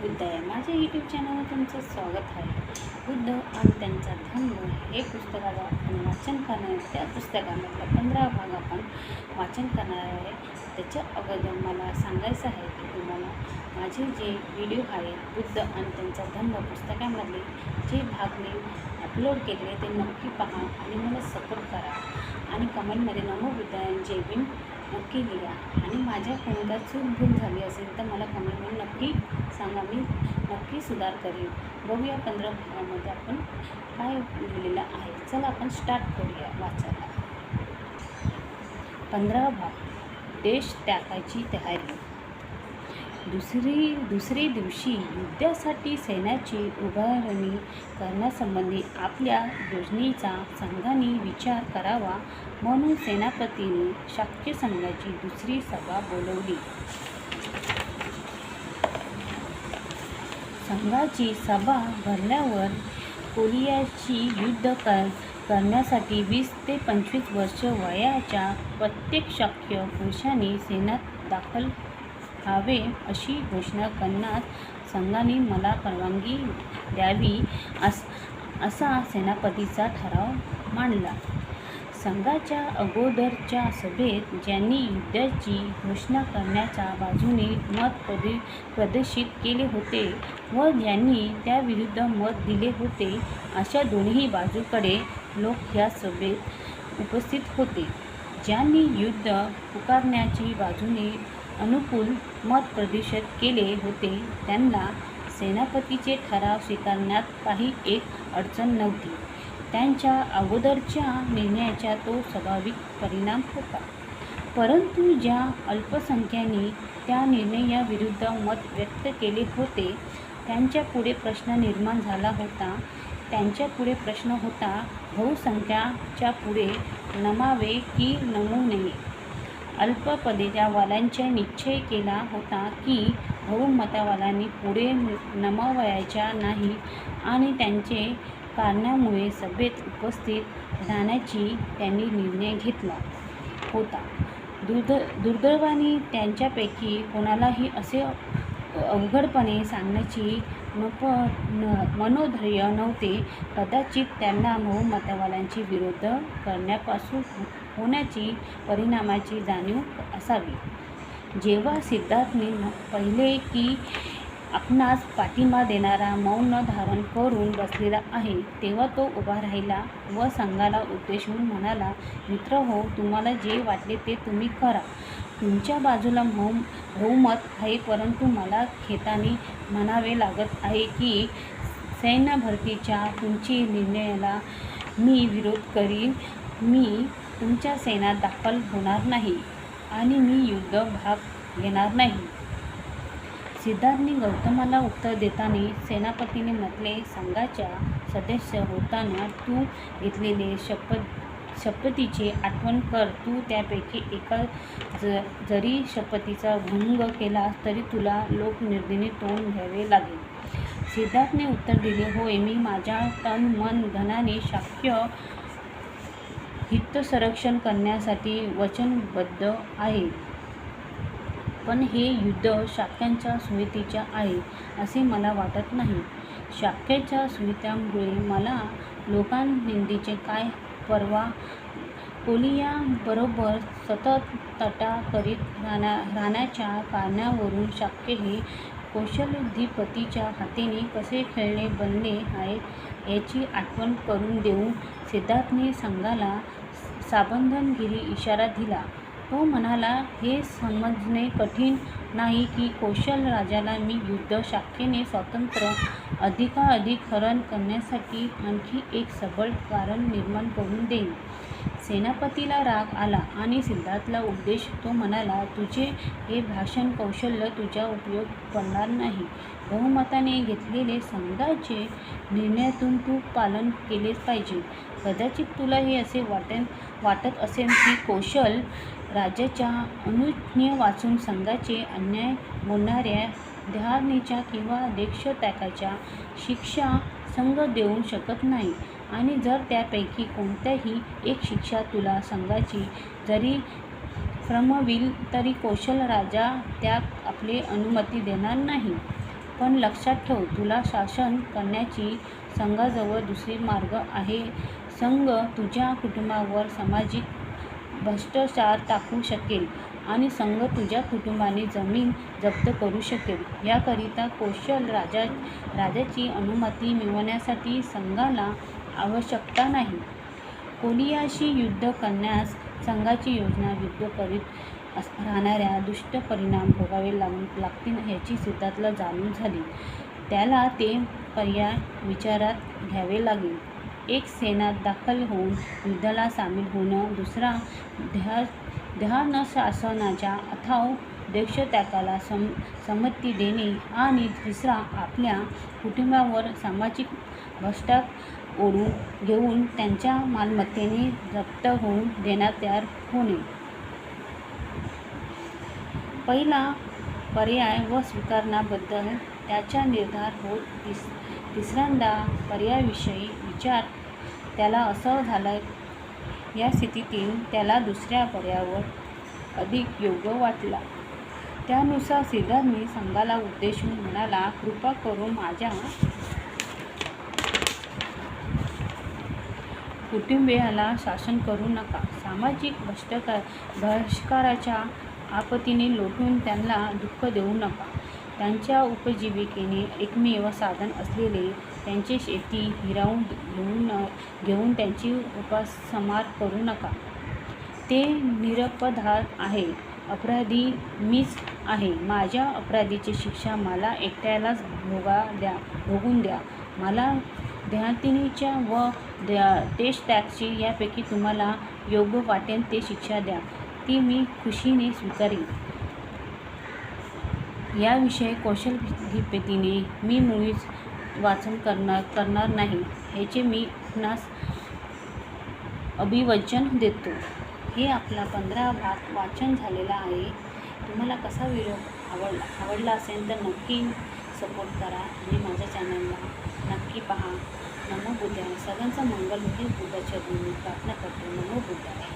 बुद्ध आहे माझ्या यूट्यूब चॅनलवर तुमचं स्वागत आहे. बुद्ध आणि त्यांचा धम्म हे पुस्तकाला आपण वाचन करणार आहे. त्या पुस्तकामधला पंधरा भाग आपण वाचन करणार आहे. त्याच्या अगोदर मला सांगायचं आहे की तुम्हाला माझे जे व्हिडिओ आहेत बुद्ध आणि त्यांचा धम्म पुस्तकामधले जे भाग मी अपलोड केलेले ते नक्की पहा आणि मला सपोर्ट करा. आणि कमेंटमध्ये नमो बुद्धायन जय भीम. नक्की लिहा आणि माझ्या कोणत्या चूक भूल झाली असेल तर मला कमेंटमध्ये नक्की सांगा. मी नक्की सुधार करेन बघूया पंधरा भागामध्ये आपण काय लिहिलेलं आहे. चला आपण स्टार्ट करूया वाचायला. पंधरा भाग. देश त्यागाची तयारी. दुसरी दुसरे दिवशी युद्धासाठी सैन्याची उभारणी करण्यासंबंधी आपल्या योजनेचा संघाने विचार करावा म्हणून सेनापतीने शाक्य संघाची दुसरी सभा बोलवली. संघाची सभा भरल्यावर कोरियाची युद्ध कर करण्यासाठी वीस ते पंचवीस वर्ष वयाच्या प्रत्येक शक्य पुरुषांनी सेनात दाखल व्हावे अशी घोषणा करण्यास संघाने मला परवानगी द्यावी अस असा सेनापतीचा ठराव मांडला. संघाच्या अगोदरच्या सभेत ज्यांनी युद्धाची घोषणा करण्याच्या बाजूने मत प्रदे प्रदर्शित केले होते व ज्यांनी त्याविरुद्ध मत दिले होते अशा दोन्ही बाजूकडे लोक या सभेत उपस्थित होते. ज्यांनी युद्ध पुकारण्याची बाजूने अनुकूल मत प्रदर्शित केले होते. त्यांना सेनापतीचे ठराव स्वीकारण्यात काही एक अडचण नव्हती. त्यांच्या अगोदरच्या निर्णयाचा तो स्वाभाविक परिणाम होता. परंतु ज्या अल्पसंख्याने त्या निर्णयाविरुद्ध मत व्यक्त केले होते त्यांच्या पुढे प्रश्न निर्माण झाला होता. त्यांच्या पुढे प्रश्न होता बहुसंख्याच्या पुढे नमावे की नमू नये? अल्पपदेवाल्यांचा निश्चय केला होता की बहुमतावाल्यांनी पुढे नमावयाच्या नाही आणि त्यांचे कारणामुळे सभेत उपस्थित राहण्याची त्यांनी निर्णय घेतला होता. दुर्द दुर्दैवाने त्यांच्यापैकी कोणालाही असे अवघडपणे सांगण्याची नप न मनोधैर्य नव्हते. कदाचित त्यांना बहुमतवाल्यांची विरोध करण्यापासून होण्याची परिणामाची जाणीव असावी. जेव्हा सिद्धार्थने पहिले की आपणास पाठिंबा देणारा मौन धारण करून बसलेला आहे तेव्हा तो उभा राहिला व संघाला उद्देशून म्हणाला मित्र हो तुम्हाला जे वाटले ते तुम्ही करा. तुमच्या बाजूला मौ बहुमत आहे परंतु मला खेताने म्हणावे लागत आहे की सैन्य भरतीच्या तुमची निर्णयाला मी विरोध करीन. मी तुमच्या सेना दाखल होणार नाही आणि मी युद्ध भाग घेणार नाही. सिद्धार्थने गौतमाला उत्तर देताना सेनापतीने म्हटले संघाच्या सदस्य होताना तू घेतलेले शपथ शपथीची आठवण कर. तू त्यापैकी एका ज जरी शपथीचा भंग केला तरी तुला लोकनिर्णयाने तोंड घ्यावे लागेल. सिद्धार्थने उत्तर दिले होय मी माझ्या तन मन धनाने शक्य हितसंरक्षण करण्यासाठी वचनबद्ध आहे. पण हे युद्ध शाक्यांच्या सुविधेच्या आहे असे मला वाटत नाही. शाक्याच्या सुविधांमुळे मला लोकांनिंदीचे काय पर्वा? कोलियाबरोबर सतत तटा करीत राहण्या राहण्याच्या कारणावरून शाक्य हे कौशलाधिपतीच्या हातेने कसे खेळणे बनले आहे याची आठवण करून देऊन सिद्धार्थने संघाला साबंधनगिरी इशारा दिला. तो म्हणाला हे समजणे कठीण नाही की कौशल राजाला मी युद्ध शाखेने स्वतंत्र अधिकाधिक हरण करण्यासाठी आणखी एक सबळ कारण निर्माण करून देईन. सेनापतीला राग आला आणि सिद्धार्थला उद्देश तो म्हणाला तुझे हे भाषण कौशल्य तुझ्या उपयोग पडणार नाही. बहुमताने घेतलेले संघाचे निर्णयातून तू पालन केलेच पाहिजे. कदाचित तुला हे असे वाटेन वाटत असेल की कौशल राजाच्या अनुज्ञे वाचून संघाचे अन्याय बोलणाऱ्या धारणेच्या किंवा देशत्यागाच्या शिक्षा संघ देऊ शकत नाही. आणि जर त्यापैकी कोणत्याही एक शिक्षा तुला संघाची जरी फरमविल तरी कौशल राजा त्यात आपली अनुमती देणार नाही. पण लक्षात ठेव तुला शासन करण्याची संघाजवळ दुसरी मार्ग आहे. संघ तुझ्या कुटुंबावर सामाजिक भ्रष्टाचार टाकू शकेल आणि संघ तुझ्या कुटुंबाने जमीन जप्त करू शकेल. याकरिता कौशल राजा राजाची अनुमती मिळवण्यासाठी संघाला आवश्यकता नाही. कोलियाशी युद्ध करण्यास संघाची योजना युद्ध करीत अस राहणाऱ्या दुष्ट परिणाम भोगावे लागून लागतील ह्याची सिद्धार्थला जाणीव झाली. त्याला ते पर्याय विचारात घ्यावे लागेल. एक सेनात दाखल होऊन युद्धाला सामील होणं दुसरा ध्या ध्यानशासनाच्या अथाव देशत्यागाला सम संमती देणे आणि तिसरा आपल्या कुटुंबावर सामाजिक भ्रष्टाक ओढून घेऊन त्यांच्या मालमत्तेने जप्त होऊन देण्यात तयार होणे. पहिला पर्याय व स्वीकारण्याबद्दल त्याचा निर्धार होत तिस तिसऱ्यांदा पर्यायाविषयी विचार. त्याला असं झालं या स्थितीतील त्याला दुसऱ्या पर्यायावर अधिक योग्य वाटला. त्यानुसार सिद्धार्थने संघाला उद्देशून म्हणाला कृपा करून माझ्या कुटुंबियाला शासन करू नका. सामाजिक भ्रष्टकार बहिष्काराच्या आपत्तीने लोटून त्यांना दुःख देऊ नका. त्यांच्या उपजीविकेने एकमेव साधन असलेले त्यांची शेती हिरावून घेऊन घेऊन त्यांची उपासमार करू नका. ते निरपराध आहे अपराधी मीच आहे. माझ्या अपराधीची शिक्षा मला एकट्यालाच भोगा द्या भोगून द्या. मला ध्यातिनीच्या व द्या देशत्यागची यापैकी तुम्हाला योग्य वाटेल ते शिक्षा द्या. ती मी खुशीने स्वीकारीन. याविषयी कौशलभिपतीने मी मुळीच वाचन करणार करणार नाही. ह्याचे मी आपणास अभिवचन देतो. हे आपला पंधरा भाग वाचन झालेला आहे. तुम्हाला कसा व्हिडिओ आवडला आवडला असेल तर नक्की सपोर्ट करा आणि माझ्या चॅनलला नक्की पहा. नमो बुद्धाय. सगळ्यांचं मंगल हे बुद्धाच्या मी प्रार्थना करतो. नमो बुद्धाय.